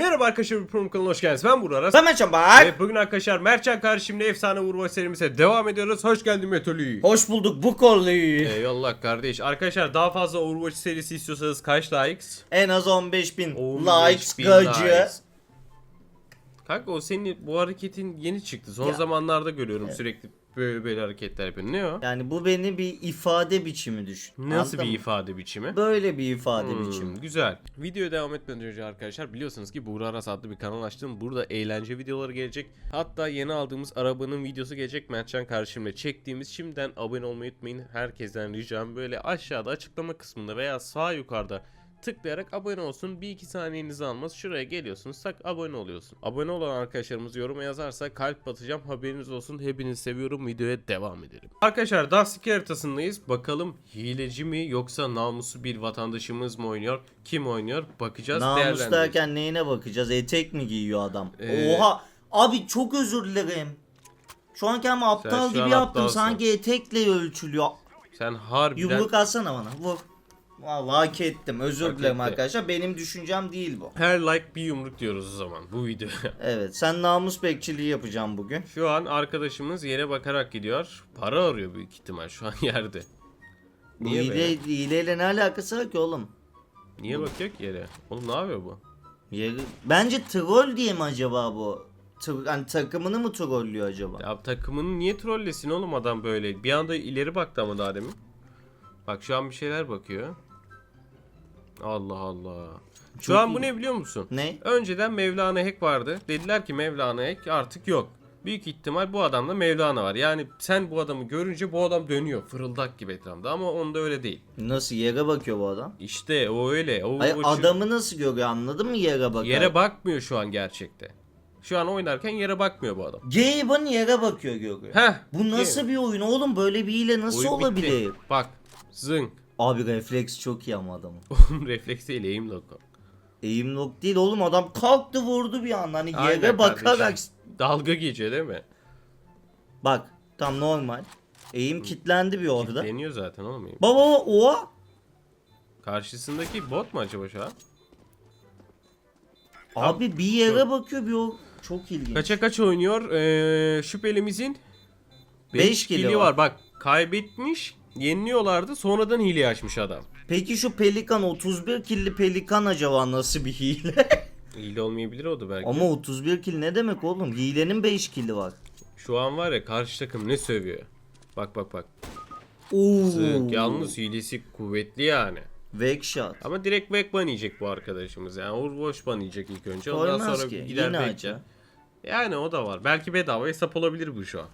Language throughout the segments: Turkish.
Merhaba arkadaşlar, program kanalına hoş geldiniz. Ben Burak Aras. Ben Mertcan bak. Evet, bugün arkadaşlar Mertcan kardeşimle efsane vurma serimize devam ediyoruz. Hoş geldin Metoli. Hoş bulduk bu kolluyu. Eyvallah kardeş. Arkadaşlar daha fazla Overwatch serisi istiyorsanız kaç likes? En az 15 bin 15 likes bin gacı. likes. Kanka o senin bu hareketin yeni çıktı. Son Ya. zamanlarda görüyorum sürekli böyle böyle hareketler yapıyorsun. Ne o? Yani bu beni bir ifade biçimi düşün. Nasıl Anladın bir mı? ifade biçimi? Böyle bir ifade Hmm, biçimi. güzel. Videoya devam etmeden önce arkadaşlar biliyorsunuz ki Buğra Aras adlı bir kanal açtım. Burada eğlence videoları gelecek. Hatta yeni aldığımız arabanın videosu gelecek. Mertcan kardeşimle çektiğimiz. Şimdiden abone olmayı unutmayın. Herkesten ricam böyle aşağıda açıklama kısmında veya sağ yukarıda tıklayarak abone olsun. Bir iki saniyenizi almaz. Şuraya geliyorsunuz tak abone oluyorsun. Abone olan arkadaşlarımız yoruma yazarsa kalp atacağım. Haberiniz olsun. Hepinizi seviyorum. Videoya devam edelim. Arkadaşlar Dust 2 haritasındayız. Bakalım hileci mi yoksa namuslu bir vatandaşımız mı oynuyor? Kim oynuyor? Bakacağız. Namus derken neyine bakacağız? Etek mi giyiyor adam? Ee, Oha. Abi çok özür dilerim. Şu an kendimi aptal gibi yaptım. aptalsın. Sanki etekle ölçülüyor. Sen harbiden Yumruk atsana bana. Vur. Vallahi hak ettim. Özür Hak dilerim etti. arkadaşlar. Benim düşüncem değil bu. her like bir yumruk diyoruz o zaman bu videoya. Evet. Sen namus bekçiliği yapacağım bugün. Şu an arkadaşımız yere bakarak gidiyor. Para arıyor büyük ihtimal şu an yerde. Bu Niye be? hile, hileyle ne alakası var ki oğlum? Niye bakıyor ki yere? Oğlum ne yapıyor bu? Yeri- Bence troll diye mi acaba bu? Tr- hani takımını mı trollüyor acaba? Ya takımını niye trollesin oğlum adam böyle? Bir anda ileri baktı ama daha demin. Bak şu an bir şeyler bakıyor. Allah Allah. Şu Çok an bu iyi. ne biliyor musun? Ne? Önceden Mevlana Hack vardı. Dediler ki Mevlana Hack artık yok. Büyük ihtimal bu adamda Mevlana var. Yani sen bu adamı görünce bu adam dönüyor. Fırıldak gibi etrafında ama onda öyle değil. Nasıl yere bakıyor bu adam? İşte o öyle. O Hayır o şu- adamı nasıl görüyor anladın mı yere bakar? yere bakmıyor şu an gerçekte. Şu an oynarken yere bakmıyor bu adam. Gabe'ın yere bakıyor görüyor. Heh. Bu nasıl bir oyun oğlum böyle bir hile nasıl Oyun bitti. olabilir? Bak. Zınk. Abi refleks çok iyi ama adamın. Oğlum refleks değil aim lock. Eğim lock değil oğlum adam kalktı vurdu bir anda hani Aynen yere bakarak. kardeşim. Dalga geçiyor değil mi? Bak tam normal. Eğim kitlendi bir orada. Deniyor zaten oğlum aim. Baba baba oha. Karşısındaki bot mu acaba şu an? Abi bir yere bakıyor bir o. Çok ilginç. Kaça kaç oynuyor? Ee, şüphelimizin 5 Beş kili kili var. var. Bak kaybetmiş. Yeniliyorlardı. Sonradan hile açmış adam. Peki şu pelikan 31 killi pelikan acaba nasıl bir hile? Hile olmayabilir o da belki. Ama 31 kill ne demek oğlum? Hilenin 5 killi var. Şu an var ya karşı takım ne sövüyor. Bak bak bak. Oo. Zınk. Yalnız hilesi kuvvetli yani. Back shot. Ama direkt back ban yiyecek bu arkadaşımız. Yani Overwatch ban yiyecek ilk önce. Ondan Koymaz sonra ki. gider Yine. Yani o da var. Belki bedava hesap olabilir bu şu an.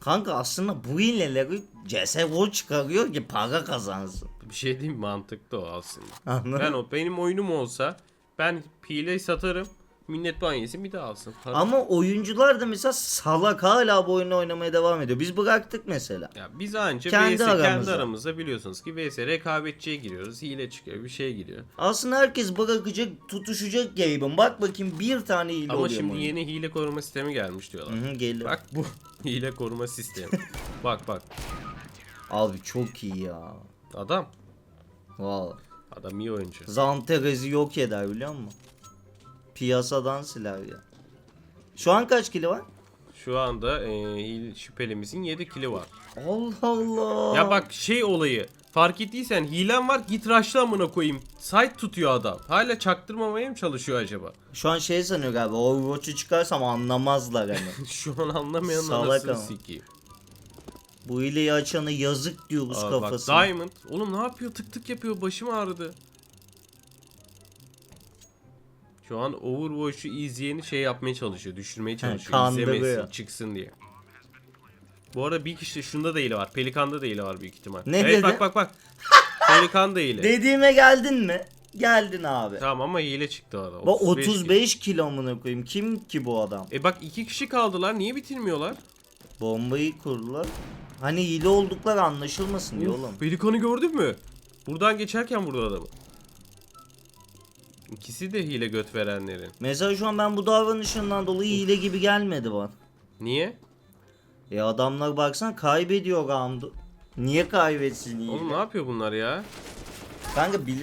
Kanka aslında bu hileleri CSGO çıkarıyor ki para kazansın. Bir şey diyeyim mantıklı o aslında. Anladın Ben o benim oyunum olsa ben hile satarım. Millet ban yesin bir daha alsın. Para- Ama oyuncular da mesela salak hala bu oyunu oynamaya devam ediyor. Biz bıraktık mesela. Ya biz anca Kendi VS kendi aramızda. aramızda biliyorsunuz ki VS rekabetçiye giriyoruz. Hile çıkıyor bir şey giriyor. Aslında herkes bırakacak, tutuşacak Gabe'ın. Bak bakayım bir tane hile Ama oluyor şimdi mu oyunda? yeni hile koruma sistemi gelmiş diyorlar. Hı hı, geliyor. Bak bu hile koruma sistemi. bak bak Abi çok iyi ya. adam. Vallahi. Adam iyi oyuncu. Zanterez'i yok eder biliyor musun? Piyasadan siler ya. Şu an kaç kili var? Şu anda e, şüphelimizin 7 kili var. Allah Allah. Ya bak şey olayı. Fark ettiysen hilen var git rush'la amına koyayım. Site tutuyor adam. Hala çaktırmamaya mı çalışıyor acaba? Şu an şey sanıyor galiba Overwatch'u çıkarsam anlamazlar hani. Şu an anlamayan anasını sikeyim. Bu hileyi açana yazık diyoruz Aa, bak kafasına. Diamond. Oğlum ne yapıyor? Tık tık yapıyor. Başım ağrıdı. Şu an Overwatch'u izleyeni şey yapmaya çalışıyor. Düşürmeye çalışıyor. kandırıyor. İzlemesin, çıksın diye. Bu arada bir kişi şunda da hile var. Pelikan'da da hile var büyük ihtimal. Ne evet dedi? bak bak bak. Pelikan da hile. Dediğime geldin mi? Geldin abi. Tamam ama hile çıktı o adam. Bak 35 35 kilo amına koyayım. Kim ki bu adam? E bak iki kişi kaldılar. Niye bitirmiyorlar? Bombayı kurdular. Hani hile oldukları anlaşılmasın diye oğlum. Pelikan'ı gördün mü? Buradan geçerken vurdu adamı. İkisi de hile göt verenlerin. Mesela şu an ben bu davranışından dolayı hile gibi gelmedi bana. Niye? E adamlar baksan kaybediyor roundu. Niye kaybetsin hile? Oğlum ne yapıyor bunlar ya? Kanka bil...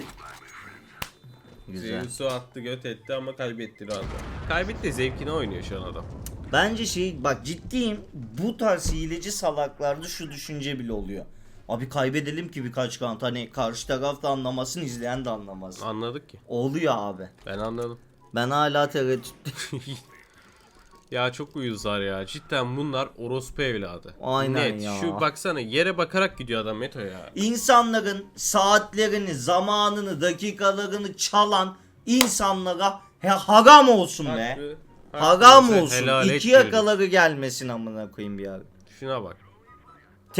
Güzel. Zeus'u attı göt etti ama kaybetti round'u. Kaybetti zevkine oynuyor şu an adam. Bence şey bak ciddiyim bu tarz hileci salaklarda şu düşünce bile oluyor. Abi kaybedelim ki birkaç kant hani karşı taraf da anlamasın izleyen de anlamasın. Anladık ki. Oluyor abi. Ben anladım. Ben hala tereddüt. ya çok uyuzlar ya. Cidden bunlar orospu evladı. Aynen Net. ya. Şu baksana yere bakarak gidiyor adam Meto ya. İnsanların saatlerini, zamanını, dakikalarını çalan insanlara he, haram olsun be. Hakkı- Haram olsun. helal İki etmiyorum. yakaları gelmesin amına koyayım bir abi. Şuna bak.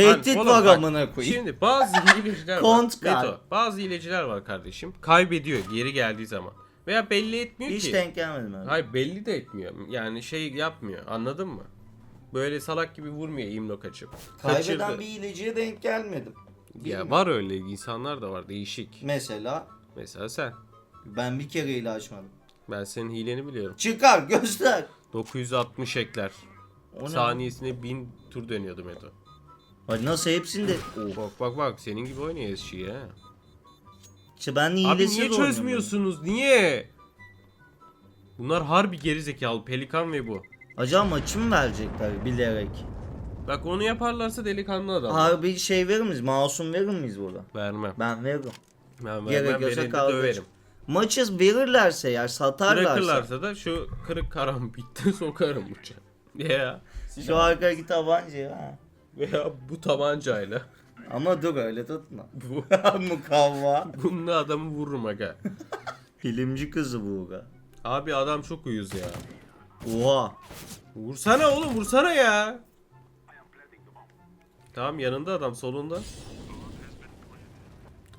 Tehdit var amına koyayım. Şimdi bazı hileciler var. Kontkar. Meto, bazı hileciler var kardeşim. Kaybediyor geri geldiği zaman. Veya belli etmiyor Hiç ki. denk gelmedim öyle. Hayır belli de etmiyor. Yani şey yapmıyor. Anladın mı? Böyle salak gibi vurmuyor imlok açıp. Kaybeden Kaçırdı. bir hileciye denk gelmedim. Ya Bilmiyorum. var öyle insanlar da var değişik. Mesela Mesela sen. ben bir kere hile açmadım. Ben senin hileni biliyorum. Çıkar göster. 960 ekler. O ne? Saniyesine 1000 tur dönüyordu Meto. Ay nasıl hepsinde? Bak bak bak senin gibi oynuyor eski ha. İşte ben Abi niye oynuyorum. çözmüyorsunuz? Niye? Bunlar harbi gerizekalı. Pelikan ve bu. Acaba maçı mı verecekler bilerek? Bak onu yaparlarsa delikanlı adam. Harbi şey verir miyiz? Masum verir miyiz burada? Vermem. Ben veririm. Ben vermem. Gerekiyorsa kavga döverim. Maçı verirlerse eğer satarlarsa. Bırakırlarsa da şu kırık karam bitti sokarım bıçağı. Ya. Şu arkadaki tabancayı ha. Veya bu tabancayla. Ama dur öyle tutma. Bu. Mukavva. Bununla adamı vururum aga. Filmci kızı bu ga. Abi adam çok uyuz ya. Oha. Vursana oğlum vursana ya. Tamam yanında adam solunda.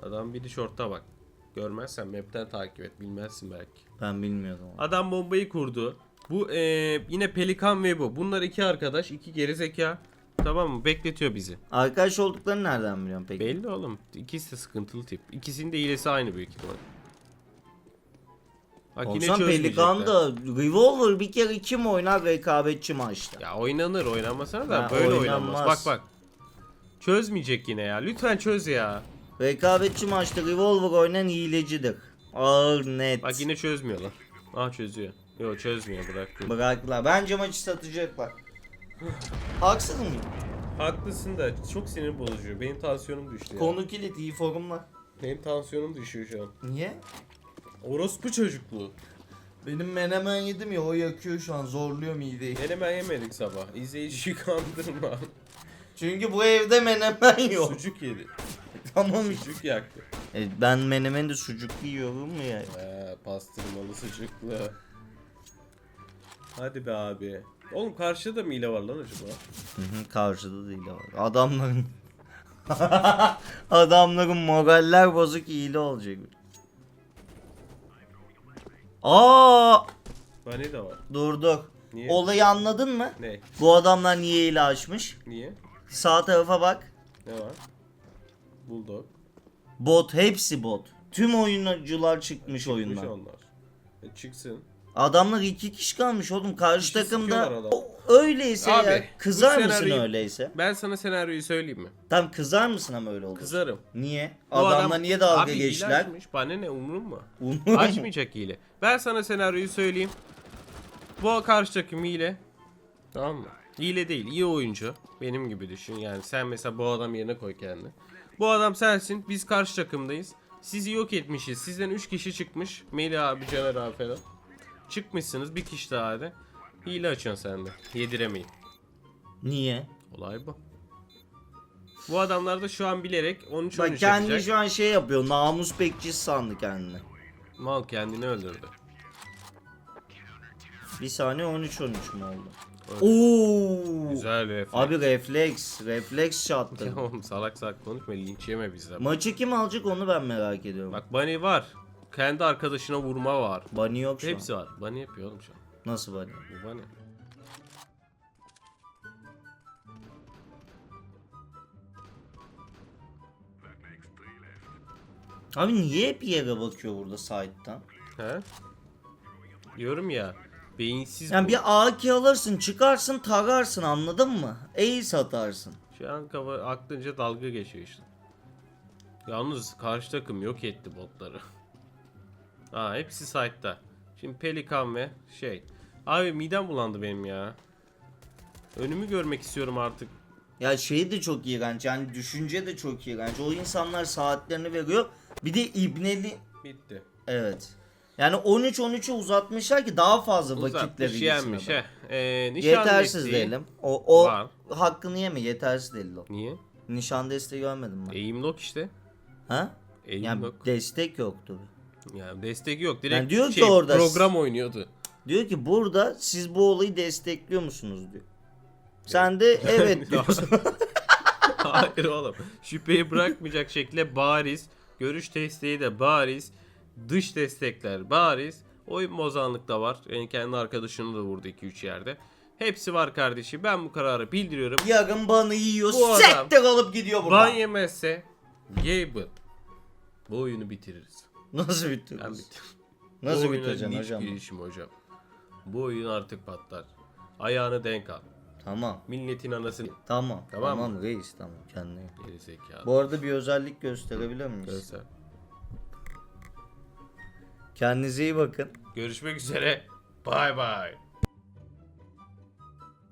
Adam biri şortta bak. Görmezsen map'ten takip et bilmezsin belki. Ben bilmiyordum. Adam bombayı kurdu. Bu eee, yine Pelikan ve bu. Bunlar iki arkadaş, iki gerizeka. Tamam mı? Bekletiyor bizi. Arkadaş olduklarını nereden biliyorsun peki? Belli oğlum. İkisi de sıkıntılı tip. İkisinin de hilesi aynı büyük ihtimal. Bak yine Olsan Pelikan çözmeyecekler. da Revolver bir kere kim oynar rekabetçi maçta? Ya oynanır oynamasana da Ha, böyle oynanmaz. oynanmaz. Bak bak. Çözmeyecek yine ya. Lütfen çöz ya. Rekabetçi maçta Revolver oynayan hilecidir. Ağır net. Bak yine çözmüyorlar. Aa çözüyor. Yok çözmüyor bıraktım. Bıraktılar. Bence maçı satacaklar. Haksız mıyım? Haklısın da çok sinir bozucu. Benim tansiyonum düştü ya. Konu kilit iyi forumlar. Benim tansiyonum düşüyor şu an. Niye? Orospu çocukluğu. Benim menemen yedim ya o yakıyor şu an zorluyor mideyi. Menemen yemedik sabah. İzleyiciyi kandırma. Çünkü bu evde menemen yok. Sucuk yedi. tamam işte. Sucuk yaktı. E, ben menemeni de sucuk yiyorum mu ya? Ee, pastırmalı sucuklu. Hadi be abi. Oğlum karşıda da mı hile var lan acaba? Hı hı, karşıda değil abi. Adamların Adamların moraller bozuk iyili olacak. Aa Bani de var. durduk. Niye? Olayı anladın mı? Ne? Bu adamlar niye hile açmış? Niye? Sağ tarafa bak. Ne var? Bulldog. Bot hepsi bot. Tüm oyuncular çıkmış Çıkmış oyundan. onlar. E çıksın. Adamlar iki kişi kalmış oğlum. Karşı İki takımda sıkıyorlar adam. O- öyleyse Abi, ya. Kızar bu mısın senaryoyu- öyleyse? Ben sana senaryoyu söyleyeyim mi? Tam kızar mısın ama öyle olur? Kızarım. Niye? Bu Adamla adam- niye dalga Abi geçtiler? açmış. Bana ne umurum mu? Umurum. Açmayacak hile. Ben sana senaryoyu söyleyeyim. Bu karşı takım hile. Tamam mı? Hile değil. iyi oyuncu. Benim gibi düşün. Yani sen mesela bu adam yerine koy kendini. Bu adam sensin. Biz karşı takımdayız. Sizi yok etmişiz. Sizden 3 kişi çıkmış. Melih abi, Caner abi falan. Çıkmışsınız. Bir kişi daha hadi. Hile açıyorsun sen de. Yediremeyin. Niye? Olay bu. Bu adamlar da şu an bilerek 13 Bak 13 kendi yapacak. şu an şey yapıyor. Namus bekçisi sandı kendini. Mal kendini öldürdü. Bir saniye 13 13 mu oldu? Evet. Oo. Güzel refleks. Abi refleks, refleks şattı. Oğlum salak salak konuşma linç yeme bizden. Maçı kim alacak onu ben merak ediyorum. Bak Bunny var. Kendi arkadaşına vurma var. Bunny yok şu Hepsi an. var. Bunny yapıyor oğlum şu an. Nasıl Bunny? Bu Bunny. Abi niye hep yere bakıyor burada site'tan? He? Diyorum ya. Beyinsiz Yani bu. bir AK alırsın, çıkarsın, tararsın anladın mı? Ace satarsın. Şu an kafa aklınca dalga geçiyor işte. Yalnız karşı takım yok etti botları. Aa hepsi site'da. Şimdi Pelikan ve şey. Abi midem bulandı benim ya. Önümü görmek istiyorum artık. Ya şey de çok iğrenç yani düşünce de çok iğrenç. O insanlar saatlerini veriyor. Bir de ibneli Bitti. evet. Yani 13-13'e uzatmışlar ki daha fazla vakitleri Uzatmış gitsin yenmiş adam. he. Ee, nişan Yetersiz desteği diyelim. O, o Var. hakkını yeme yetersiz değil o. Niye? Nişan desteği görmedim ben. Aim lock işte. ha? Aim Yani destek yoktu. Yani destek yok. Direkt Yani diyor ki şey, orada- program oynuyordu. Diyor ki burada siz bu olayı destekliyor musunuz diyor. Sen de evet diyorsun. Hayır oğlum. Şüpheyi bırakmayacak şekilde bariz. Görüş desteği de bariz. Dış destekler bariz. Oyun bozanlık da var. Yani kendi arkadaşını da vurdu 2-3 yerde. Hepsi var kardeşim. Ben bu kararı bildiriyorum. Yarın banı yiyor. Bu Sektir alıp gidiyor buradan. Ban yemezse Gable bu oyunu bitiririz. Nasıl Ben bitiriyoruz? bitir. Nasıl Bu oyuna bitireceksin niş hocam? girişim hocam. Bu oyun artık patlar. Ayağını denk al. Tamam. Milletin anasını Tamam. Tamam Tamam, reis tamam kendine. geri zekalı. Bu arada bir özellik gösterebilir miyiz? Göster. Kendinize iyi bakın. Görüşmek üzere. Bay bay.